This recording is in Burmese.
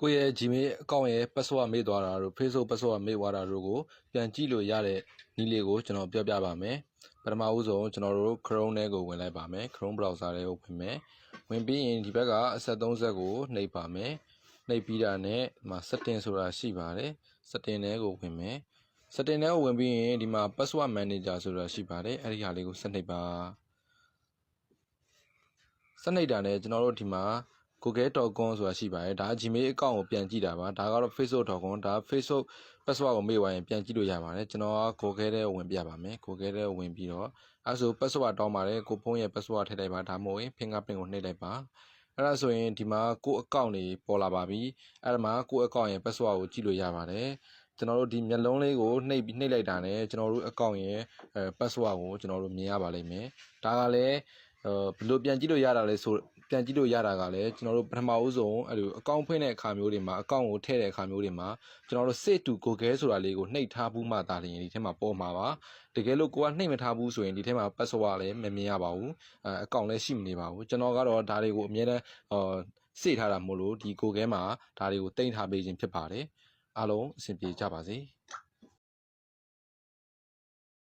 ကိုယ့်ရဲ့ Gmail အကောင့်ရဲ့ password မေ့သွားတာတို့ Facebook password မေ့သွားတာတို့ကိုပြန်ကြည့်လို့ရတဲ့နည်းလေးကိုကျွန်တော်ပြောပြပါမယ်ပထမဦးဆုံးကျွန်တော်တို့ Chrome ထဲကိုဝင်လိုက်ပါမယ် Chrome browser ထဲကိုဝင်မယ်ဝင်ပြီးရင်ဒီဘက်ကအဆက်3ဆက်ကိုနှိပ်ပါမယ်နှိပ်ပြီးတာနဲ့ဒီမှာ setting ဆိုတာရှိပါတယ် setting ထဲကိုဝင်မယ် setting ထဲကိုဝင်ပြီးရင်ဒီမှာ password manager ဆိုတာရှိပါတယ်အဲ့ဒီဟာလေးကိုဆက်နှိပ်ပါဆက်နှိပ်တာနဲ့ကျွန်တော်တို့ဒီမှာ google.com ဆိုတာရှိပါတယ်ဒါ Gmail အကောင့်ကိုပြန်ကြည့်တာပါဒါကတော့ facebook.com ဒါ facebook password ကိုမေ့သွားရင်ပြန်ကြည့်လို့ရပါတယ်ကျွန်တော်က google ထဲဝင်ပြပါမယ် google ထဲဝင်ပြီးတော့အဲဆို password တောင်းပါတယ်ကိုဖုန်းရဲ့ password ထည့်လိုက်ပါဒါမှမဟုတ်ရင် fingerprint ကိုနှိပ်လိုက်ပါအဲ့ဒါဆိုရင်ဒီမှာကိုယ့်အကောင့်တွေပေါ်လာပါပြီအဲ့ဒါမှာကိုယ့်အကောင့်ရဲ့ password ကိုကြည့်လို့ရပါတယ်ကျွန်တော်တို့ဒီမျက်လုံးလေးကိုနှိပ်ပြီးနှိပ်လိုက်တာနဲ့ကျွန်တော်တို့အကောင့်ရဲ့အဲ password ကိုကျွန်တော်တို့မြင်ရပါလိမ့်မယ်ဒါကလည်းအဲဘယ်လိုပြန်ကြည့်လို့ရတာလဲဆို ပြန်ကြည့်လို့ရတာကလည်းကျွန်တော်တို့ပထမဦးဆုံးအဲ့လိုအကောင့်ဖွင့်တဲ့အခါမျိုးတွေမှာအကောင့်ကိုထည့်တဲ့အခါမျိုးတွေမှာကျွန်တော်တို့ save to google ဆိုတာလေးကိုနှိပ်ထားဘူးမှသာလျှင်ဒီထဲမှာပေါ်မှာပါတကယ်လို့ကိုကနှိပ်မထားဘူးဆိုရင်ဒီထဲမှာ password လည်းမမြင်ရပါဘူးအဲအကောင့်လည်းရှိမနေပါဘူးကျွန်တော်ကတော့ဒါတွေကိုအမြဲတမ်းအာစေ့ထားတာမို့လို့ဒီ google မှာဒါတွေကိုတင်ထားပေးခြင်းဖြစ်ပါတယ်အားလုံးအဆင်ပြေကြပါစေ။